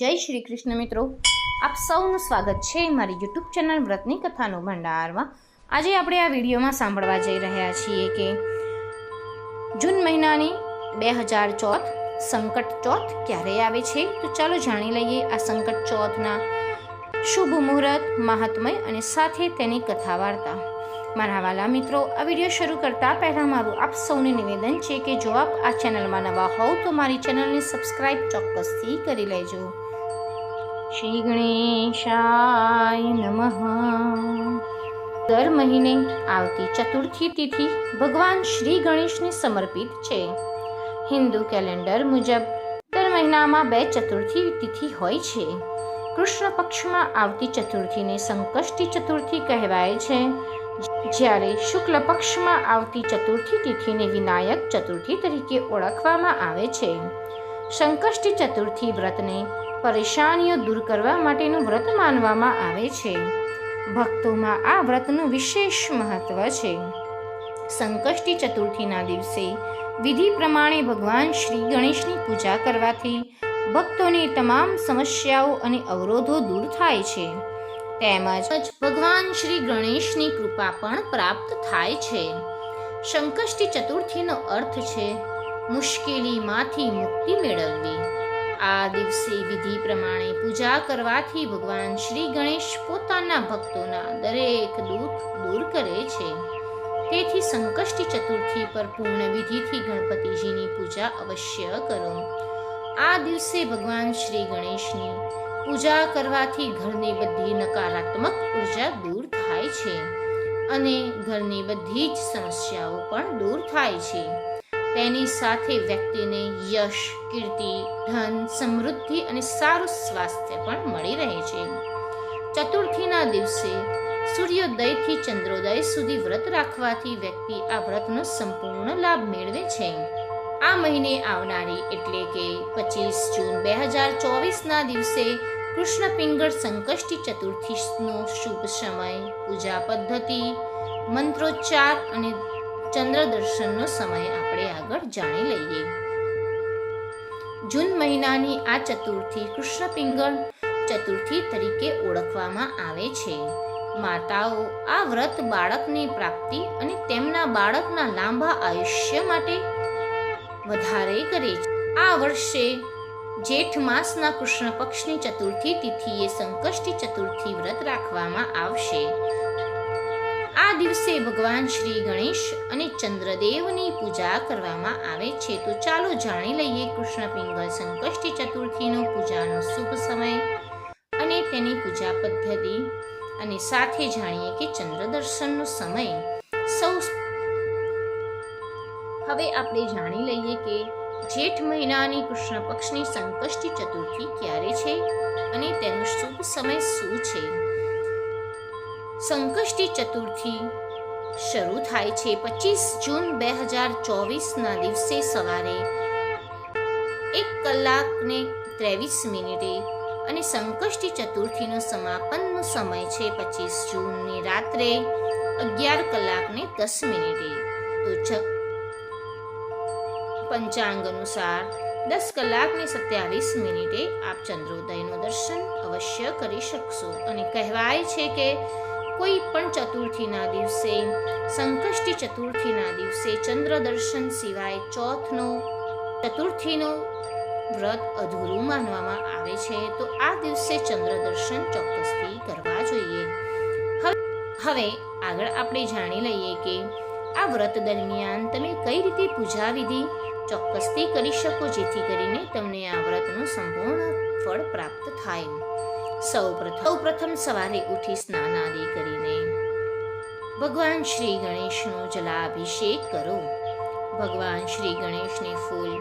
જય શ્રી કૃષ્ણ મિત્રો. આપ સૌનું સ્વાગત છે મારી યુટ્યુબ ચેનલ વ્રતની કથાનો ભંડારમાં. આજે આપણે આ વિડીયોમાં સાંભળવા જઈ રહ્યા છીએ કે જૂન મહિનાની બે હજાર ચોથ સંકટ ચોથ ક્યારે આવે છે? તો ચાલો જાણી લઈએ આ સંકટ ચોથના શુભ મુહૂર્ત, મહાત્મય અને સાથે તેની કથા વાર્તા મારા વાલા મિત્રો, આ વીડિયો શરૂ કરતા પહેલાં મારું આપ સૌને નિવેદન છે કે જો આપ આ ચેનલમાં નવા હોવ તો મારી ચેનલને સબસ્ક્રાઇબ ચોક્કસથી કરી લેજો. શ્રી ગણેશાય નમઃ. દર મહિને આવતી ચતુર્થી તિથિ ભગવાન શ્રી ગણેશને સમર્પિત છે. હિન્દુ કેલેન્ડર મુજબ દર મહિનામાં બે ચતુર્થી તિથિ હોય છે. કૃષ્ણ પક્ષમાં આવતી ચતુર્થીને સંકષ્ટી ચતુર્થી કહેવાય છે. જ્યારે શુક્લ પક્ષમાં આવતી ચતુર્થી તિથિને વિનાયક ચતુર્થી તરીકે ઓળખવામાં આવે છે. સંકષ્ટી ચતુર્થી વ્રતને પરેશાનીઓ દૂર કરવા માટેનું વ્રત માનવામાં આવે છે. ભક્તોમાં આ વ્રતનું વિશેષ મહત્વ છે. સંકષ્ટી ચતુર્થીના દિવસે વિધિ પ્રમાણે ભગવાન શ્રી ગણેશની પૂજા કરવાથી ભક્તોની તમામ સમસ્યાઓ અને અવરોધો દૂર થાય છે. તેમજ ભગવાન શ્રી ગણેશની કૃપા પણ પ્રાપ્ત થાય છે. સંકષ્ટી ચતુર્થીનો અર્થ છે મુશ્કેલીમાંથી મુક્તિ મેળવવી. આ દિવસે વિધિ પ્રમાણે પૂજા કરવાથી ભગવાન શ્રી ગણેશ પોતાના ભક્તોના દરેક દુઃખ દૂર કરે છે. તેથી સંકષ્ટી ચતુર્થી પર પૂર્ણ વિધિથી ગણપતિજીની પૂજા અવશ્ય કરો. આ દિવસે ભગવાન શ્રી ગણેશની પૂજા કરવાથી ઘરની બધી નકારાત્મક ઊર્જા દૂર થાય છે અને ઘરની બધી જ સમસ્યાઓ પણ દૂર થાય છે. તેની સાથે વ્યક્તિને યશ, કીર્તિ, ધન, સમૃદ્ધિ અને સારું સ્વાસ્થ્ય પણ મળી રહે છે. ચતુર્થીના દિવસે સૂર્યોદયથી ચંદ્રોદય સુધી વ્રત રાખવાથી વ્યક્તિ આ વ્રતનો સંપૂર્ણ લાભ મેળવે છે. આ મહિને આવનારી એટલે કે પચીસ જૂન બે હજાર ચોવીસના દિવસે કૃષ્ણ પિંગળ સંકષ્ટી ચતુર્થીનો શુભ સમય, પૂજા પદ્ધતિ, મંત્રોચ્ચાર અને ચંદ્ર દર્શનનો સમય આપણે આગળ જાણી લઈએ. જૂન મહિનાની આ ચતુર્થી કૃષ્ણ પિંગળ ચતુર્થી તરીકે ઓળખવામાં આવે છે. માતાઓ આ વ્રત બાળકની પ્રાપ્તિ અને તેમના બાળકના લાંબા આયુષ્ય માટે વધારે કરે છે. આ વર્ષે જેઠ માસના કૃષ્ણ પક્ષની ચતુર્થી તિથિએ સંકષ્ટી ચતુર્થી વ્રત રાખવામાં આવશે. દિવસે ભગવાન શ્રી ગણેશ અને ચંદ્રદેવની પૂજા કરવામાં આવે છે. તો ચાલો જાણી લઈએ કૃષ્ણ પિંગલ સંકષ્ટી ચતુર્થીનો પૂજાનો શુભ સમય અને તેની પૂજા પદ્ધતિ અને સાથે જાણીએ કે ચંદ્ર દર્શનનો સમય સૌ, હવે આપણે જાણી લઈએ કે જેઠ મહિનાની કૃષ્ણ પક્ષની સંકષ્ટી ચતુર્થી ક્યારે છે અને તેનો શુભ સમય શું છે? સંકષ્ટી ચતુર્થી. શરૂ થાય છે પચીસ જૂન બે હજાર ચોવીસના દિવસે સવારે. એક કલાકને ત્રેવીસ મિનિટે અને સંકષ્ટી ચતુર્થીનો સમાપનનો સમય છે પચીસ જૂનની રાત્રે અગિયાર કલાકને દસ મિનિટે. તો પંચાંગ અનુસાર દસ કલાકને સત્યાવીસ મિનિટે આપ ચંદ્રોદયનું દર્શન અવશ્ય કરી શકશો. અને કહેવાય છે કે કોઈ પણ ચતુર્થીના દિવસે, સંકષ્ટી ચતુર્થીના દિવસે ચંદ્ર દર્શન સિવાય ચોથનો, ચતુર્થીનો વ્રત અધૂરું માનવામાં આવે છે, તો આ દિવસે ચંદ્ર દર્શન ચોક્કસથી કરવા જોઈએ. હવે આગળ આપણે જાણી લઈએ કે આ વ્રત દરમિયાન તમે કઈ રીતે પૂજા વિધિ ચોક્કસથી કરી શકો, જેથી કરીને તમને આ વ્રતનું સંપૂર્ણ ફળ પ્રાપ્ત થાય. સૌ પ્રથમ સવારે ઉઠી સ્નાન આદિ કરીને ભગવાન શ્રી ગણેશનો જલાભિષેક કરો. ભગવાન શ્રી ગણેશને ફૂલ,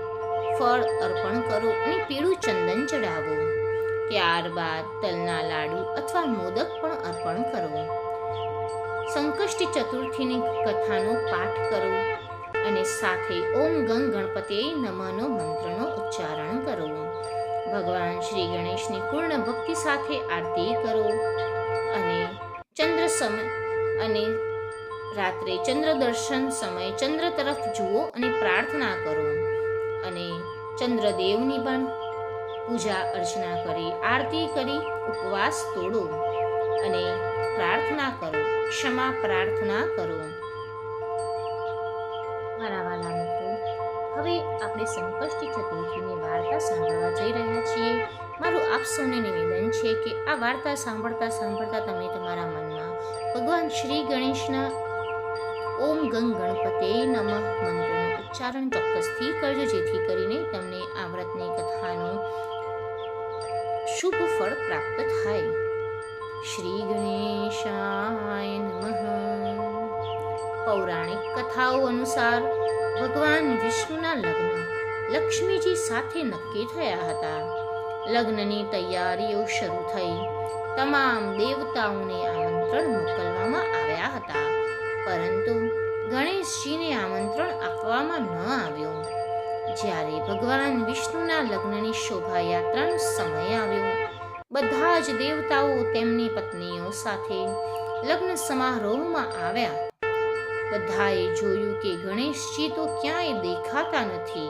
ફળ અર્પણ કરો અને પીળું ચંદન ચડાવો. ત્યારબાદ તલના લાડુ અથવા મોદક પણ અર્પણ કરો. સંકષ્ટી ચતુર્થીની કથાનો પાઠ કરો અને સાથે ઓમ ગંગ ગણપતે નમનો મંત્રનો ઉચ્ચારણ કરો. ભગવાન શ્રી ગણેશની પૂર્ણ ભક્તિ સાથે આરતી કરો અને ચંદ્ર સમય અને રાત્રે ચંદ્ર દર્શન સમય ચંદ્ર તરફ જુઓ અને પ્રાર્થના કરો. અને ચંદ્રદેવની પણ પૂજા અર્ચના કરી, આરતી કરી, ઉપવાસ તોડો અને પ્રાર્થના કરો, ક્ષમા પ્રાર્થના કરો. મારા વાલા હવે આપણે સંકષ્ટી ચતુર્થીની વાર્તા સાંભળવા જઈ રહ્યા છીએ. મારું આપ સૌને નિવેદન છે કે આ વાર્તા સાંભળતા સાંભળતા તમે તમારા મનમાં ભગવાન શ્રી ગણેશના ઓમ ગંગ ગણપતે નમઃ મંત્રનું ઉચ્ચારણ ચોક્કસથી કરજો, જેથી કરીને તમને આ વ્રતની કથાનો શુભ ફળ પ્રાપ્ત થાય. શ્રી ગણેશાય નમઃ. પૌરાણિક કથાઓ અનુસાર ભગવાન વિષ્ણુના લગ્ન લક્ષ્મીજી સાથે નક્કી થયા હતા. લગ્નની તૈયારીઓ શરૂ થઈ. તમામ દેવતાઓને આમંત્રણ મોકલવામાં આવ્યા હતા. પરંતુ ગણેશજીને આમંત્રણ આપવામાં ન આવ્યું. જ્યારે ભગવાન વિષ્ણુના લગ્નની શોભાયાત્રાનો સમય આવ્યો, બધા જ દેવતાઓ તેમની પત્નીઓ સાથે લગ્ન સમારોહમાં આવ્યા. બધાએ જોયું કે ગણેશજી તો ક્યાંય દેખાતા નથી.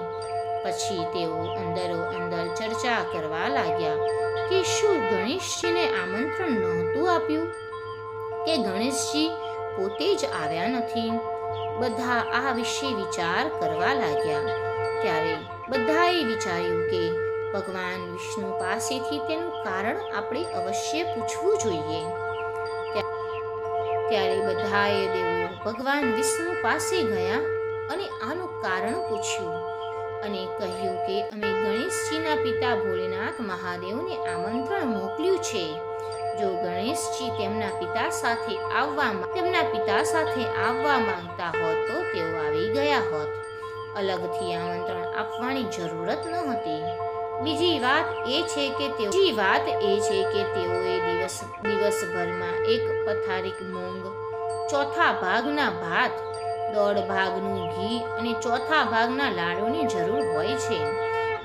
પછી તેઓ અંદરો અંદર ચર્ચા કરવા લાગ્યા કે શું ગણેશજીને આમંત્રણ નહોતું આપ્યું? કે ગણેશજી પોતે જ આવ્યા નથી? બધા આ વિશે વિચાર કરવા લાગ્યા. ત્યારે બધાએ વિચાર્યું કે ભગવાન વિષ્ણુ પાસેથી તેનું કારણ આપણે અવશ્ય પૂછવું જોઈએ. ત્યારે બધાએ દેવો ભગવાન વિષ્ણુ પાસે ગયા અને આનું કારણ પૂછ્યું અને કહ્યું કે અમે ગણેશજીના પિતા ભોલેનાથ મહાદેવને આમંત્રણ મોકલ્યું છે. જો ગણેશજી તેમના પિતા સાથે આવવા તેમના પિતા સાથે આવવા માંગતા હોત તો તેઓ આવી ગયા હોત. અલગથી આમંત્રણ આપવાની જરૂરત ન હતી. બીજી વાત એ છે કે તેઓ વાત એ છે કે તેઓએ દિવસ, દિવસભરમાં એક પથારીક મૂંગ ચોથા ભાગના ભાત. દોઢ ભાગનું ઘી અને ચોથા ભાગના લાડુની જરૂર હોય છે.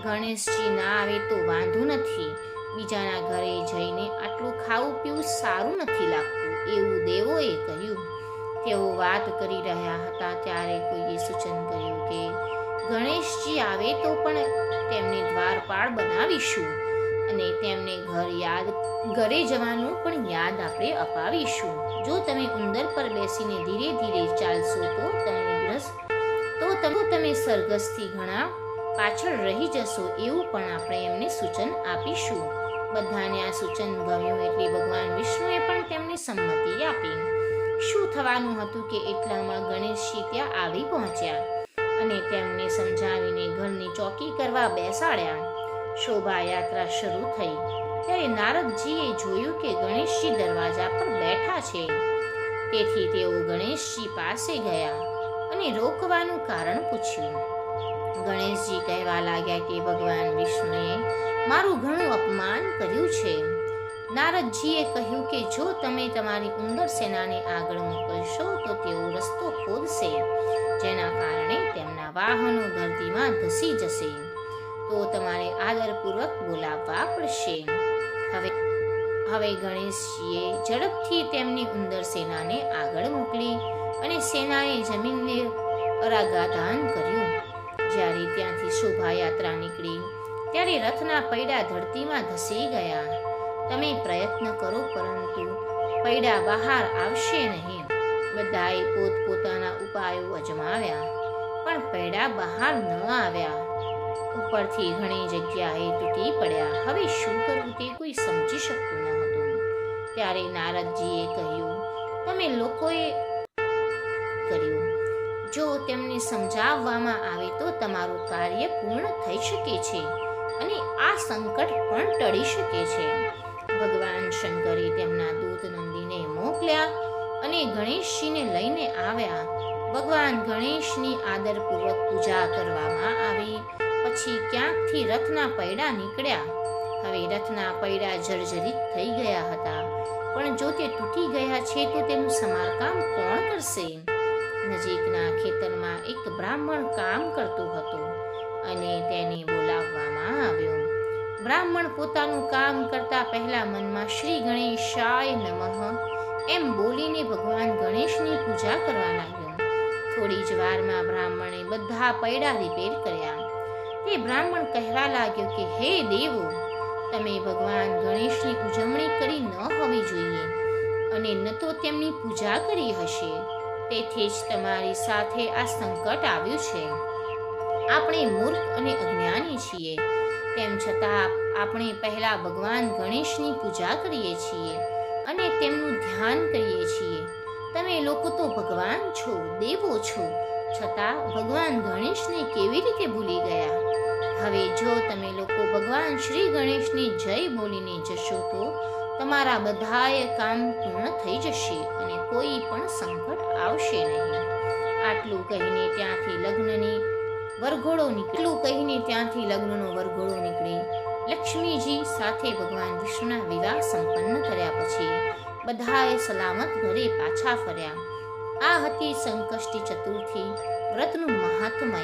ગણેશજી ના આવે તો વાંધો નથી. બીજાના ઘરે જઈને આટલું ખાવું પીવું સારું નથી લાગતું, એવું દેવોએ કહ્યું. તેઓ વાત કરી રહ્યા હતા ત્યારે કોઈએ સૂચન કર્યું કે ગણેશજી આવે તો પણ તેમને દ્વારપાળ બનાવીશું અને તેમને ઘર યાદ, ઘરે જવાનું પણ યાદ આપણે અપાવીશું. જો તમે ઉંદર પર બેસીને ધીરે ધીરે ચાલશો તો તમે ગ્રસ તો તમે તમે સરઘસથી ઘણા પાછળ રહી જશો એવું પણ આપણે એમને સૂચન આપીશું. બધાને આ સૂચન ગમ્યું એટલે ભગવાન વિષ્ણુએ પણ તેમને સંમતિ આપી. શું થવાનું હતું કે એટલામાં ગણેશજી ત્યાં આવી પહોંચ્યા અને તેમને સમજાવીને ઘરની ચોકી કરવા બેસાડ્યા. શોભાયાત્રા શરૂ થઈ. ત્યારે નારદજીએ જોયું કે ગણેશજી દરવાજા પર બેઠા છે. તેથી તેઓ ગણેશજી પાસે ગયા અને રોકવાનું કારણ પૂછ્યું. ગણેશજી કહેવા લાગ્યા કે, ભગવાન વિષ્ણુએ મારું ઘણું અપમાન કર્યું છે. નારદજીએ કહ્યું કે, જો તમે તમારી ઉંદર સેનાને આગળ મોકલશો, તો તેઓ રસ્તો ખોદશે જેના કારણે તેમના વાહનો ધરતીમાં ધસી જશે. તો તમારે આદરપૂર્વક બોલાવવા પડશે. હવે હવે ગણેશજીએ ઝડપથી તેમની ઉંદર સેનાને આગળ મોકલી અને સેનાએ જમીનને અરાગાધાન કર્યું. જ્યારે ત્યાંથી શોભાયાત્રા નીકળી, ત્યારે રથના પૈડા ધરતીમાં ધસી ગયા. તમે પ્રયત્ન કરો, પરંતુ પૈડા બહાર આવશે નહીં. બધાએ પોતપોતાના ઉપાયો અજમાવ્યા, પણ પૈડા બહાર ન આવ્યા. ઉપરથી ઘણી જગ્યાએ તૂટી પડ્યા. હવે શું કરવું તે કોઈ સમજી શકતું ન હતું. ત્યારે નારદજીએ કહ્યું, તમે લોકોએ કર્યું. જો તેમને સમજાવવામાં આવે તો તમારું કાર્ય પૂર્ણ થઈ શકે છે અને આ સંકટ પણ ટળી શકે છે. ભગવાન શંકરે તેમના દૂત નંદીને મોકલ્યા અને ગણેશજીને લઈને આવ્યા. ભગવાન ગણેશની આદરપૂર્વક પૂજા કરવામાં આવી. પછી ક્યાંકથી રથના પૈડા નીકળ્યા? હવે રથના પૈડા જર્જરિત થઈ ગયા હતા. પણ જો તે તૂટી ગયા છે તો તેનું સમારકામ કોણ કરશે? નજીકના ખેતરમાં એક બ્રાહ્મણ કામ કરતો હતો અને તેને બોલાવવામાં આવ્યો. બ્રાહ્મણ પોતાનું કામ કરતા પહેલા મનમાં શ્રી ગણેશાય નમઃ એમ બોલીને ભગવાન ગણેશની પૂજા કરવા લાગ્યો. થોડી જ વારમાં બ્રાહ્મણે બધા પૈડા રિપેર કર્યા. તે બ્રાહ્મણ કહેવા લાગ્યો કે, હે દેવો, તમે ભગવાન ગણેશની ઉજવણી કરી ન હોવી જોઈએ અને ન તો તેમની પૂજા કરી હશે. તેથી જ તમારી સાથે આ સંકટ આવ્યું છે. આપણે મૂર્ખ અને અજ્ઞાની છીએ. તેમ છતાં આપણે પહેલા ભગવાન ગણેશની પૂજા કરીએ છીએ અને તેમનું ધ્યાન કરીએ છીએ. તમે લોકો તો ભગવાન છો, દેવો છો. છતાં ભગવાન ગણેશને કેવી રીતે ભૂલી ગયા? હવે જો તમે લોકો ભગવાન શ્રી ગણેશને જય બોલીને જશો તો તમારા બધાએ કામ પૂર્ણ થઈ જશે અને કોઈ પણ સંકટ આવશે નહીં. આટલું કહીને ત્યાંથી લગ્નની વરઘોડો નીકળ્યું કહીને ત્યાંથી લગ્નનો વરઘોડો નીકળી. લક્ષ્મીજી સાથે ભગવાન વિષ્ણુના વિવાહ સંપન્ન કર્યા પછી બધાએ સલામત ઘરે પાછા ફર્યા. આ હતી સંકષ્ટી ચતુર્થી, વ્રતનું મહાત્મય,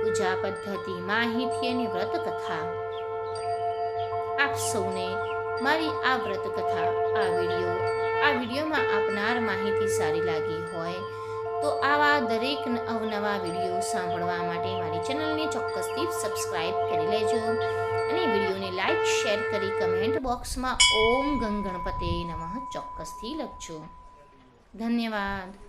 પૂજા પદ્ધતિ માહિતી અને વ્રત કથા આપ સૌને મારી આ વ્રત કથા આ વીડિયો, આ વિડીયોમાં આપનાર માહિતી સારી લાગી હોય તો આવા દરેક અવનવા વીડિયો સાંભળવા માટે મારી ચેનલને ચોક્કસથી સબસ્ક્રાઇબ કરી લેજો અને વિડીયોને લાઈક શેર કરી કમેન્ટ બોક્સમાં ઓમ ગંગ ગણપતે નમઃ ચોક્કસથી લખજો. ધન્યવાદ.